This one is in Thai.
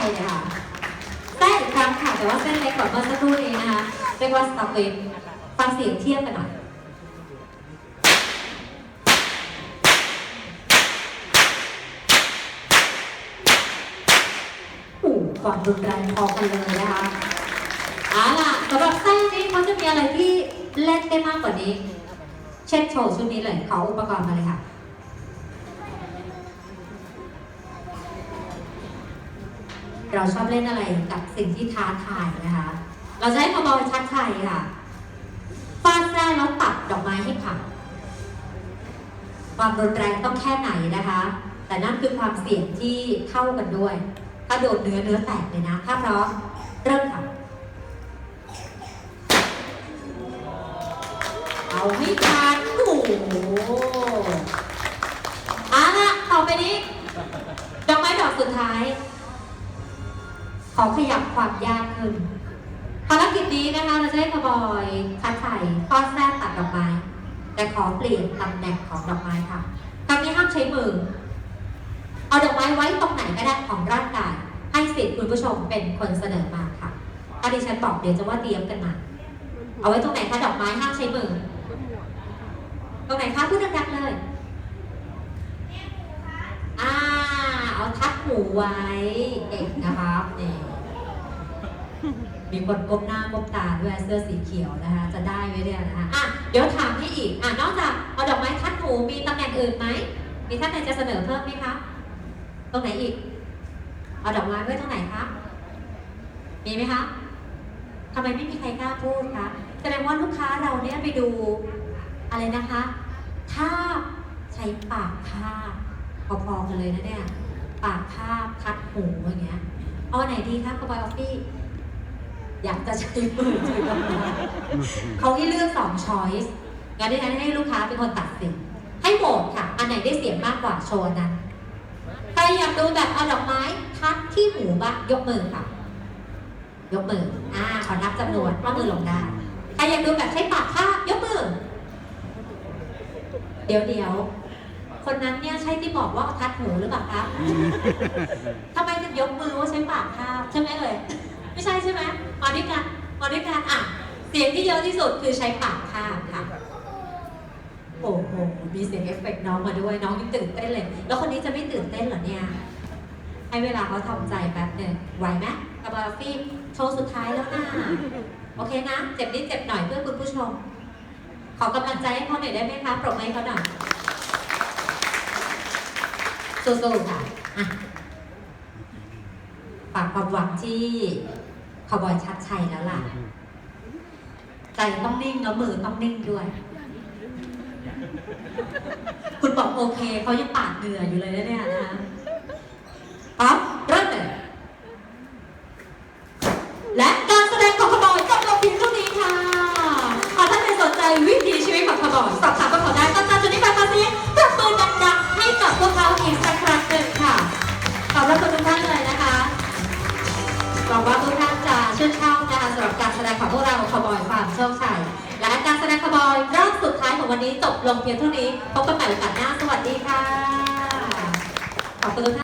เลยค่ะแท้อีกครั้งค่ะแต่ว่าเส้นเล็กกว่าเมื่อสักครู่นี้นะคะเรียกว่าสต็อปเวฟฟังเสียงเทียบกันหน่อยอ้โหความรุนแรงพอกันเลยนะคะเอาล่ะสำหรับไส้นี้เขาจะมีอะไรที่เล่นได้มากกว่านี้ เช่นโชว์ชุดนี้เลย เขออุปกรณ์มาเลยค่ะ เราชอบเล่นอะไรกับสิ่งที่ท้าทายนะคะ เราจะให้มาบอยชัดชัยค่ะฟาดแร่แล้วตัดดอกไม้ให้ผักความรุนแรงต้องแค่ไหนนะคะ แต่นั่นคือความเสี่ยงที่เท่ากันด้วย ถ้าโดนเนื้อเนื้อแตกเลยนะ ถ้าพร้อมเริ่มค่ะ เอาให้ทันโอ้โหเอาละต่อไปนี้ดอกไม้ดอกสุดท้าย อขยับความยากขึ้น ภารกิจนี้นะคะเราจะให้ขบอยคัดไข่ทอดแท้ตัดดอกไม้ แต่ขอเปลี่ยนตำแหน่งของดอกไม้ค่ะครั้งนี้ห้ามใช้มือ เอาดอกไม้ไว้ตรงไหนก็ได้ของร่างกาย ให้สิทธิ์คุณผู้ชมเป็นคนเสนอมาค่ะถ้าดิฉันบอกเดี๋ยวจะว่าเตรียมกันมาเอาไว้ตรงไหนคะดอกไม้ห้ามใช้มือ ตรงไหนคะพูดดังๆเลยอ่าเอาทัดหูไว้เก่งนะครับนี่ มีคนก้มหน้าก้มตาด้วยเสื้อสีเขียวนะคะ จะได้ไหมเนี่ยนะคะอะเดี๋ยวถามให้อีกอะนอกจากเอาดอกไม้ทัดหูมีตำแหน่งอื่นไหมมีท่านไหนจะเสนอเพิ่มไหมคะตรงไหนอีก เอาดอกไม้ไว้ตรงไหนคะมีไหมคะทำไมไม่มีใครกล้าพูดคะแสดงว่าลูกค้าเราเนี่ยไปดูอะไรนะคะภาใช้ปากภาพพอๆกันเลยนะเนี่ย ปากภาพทัดหูอย่างเงี้ย เอาไหนดีคะกบอยออฟฟี่ อยากจะใช้มือถือกับมือเขาให้เลือกสองช้อยส์งั้นดิฉันให้ลูกค้าเป็นคนตัดสิน ให้โหวตค่ะ อันไหนได้เสียงมากกว่าโชว์อันนั้น ใครอยากดูแบบเอาดอกไม้ทัดที่หูบ้างยกมือค่ะ ยกมือ อ่า ขอนับจำนวนว่ามือลงได้ ใครอยากดูแบบใช้ปากคาบยกมือ เดี๋ยวเดี๋ยวคนนั้นเนี่ยใช่ที่บอกว่าทัดหูหรือเปล่าครับทำไมถึงยกมือว่าใช้ปากคาบใช่ไหมเลย ไม่ใช่ใช่ไหมมาด้วยกันมาด้วยกันอะ เสียงที่เยอะที่สุดคือใช้ปากคาบค่ะ โอ้โห มีเสียงเอฟเฟกต์น้องมาด้วย น้องยังตื่นเต้นเลย แล้วคนนี้จะไม่ตื่นเต้นเหรอเนี่ย ให้เวลาเขาทำใจแป๊บหนึ่งไหวไหมกับบาฟี่โชว์สุดท้ายแล้วนะโอเคนะ เจ็บนิดเจ็บหน่อยเพื่อคุณผู้ชม ขอกำลังใจให้เขาหน่อยได้ไหมคะปรบมือให้เขาหน่อยสู้ๆค่ะอะฝากความหวังที่ ขบอยชัดชัยแล้วล่ะ ใจต้องนิ่งแล้วมือต้องนิ่งด้วย คุณบอกโอเคเขายังปาดเหงื่ออยู่เลยนะเนี่ยนะคะพร้อมเริ่มเลยและ วันนี้จบลงเพียงเท่านี้พบกันใหม่โอกาสหน้า สวัสดีค่ะ ขอบคุณทุกท่าน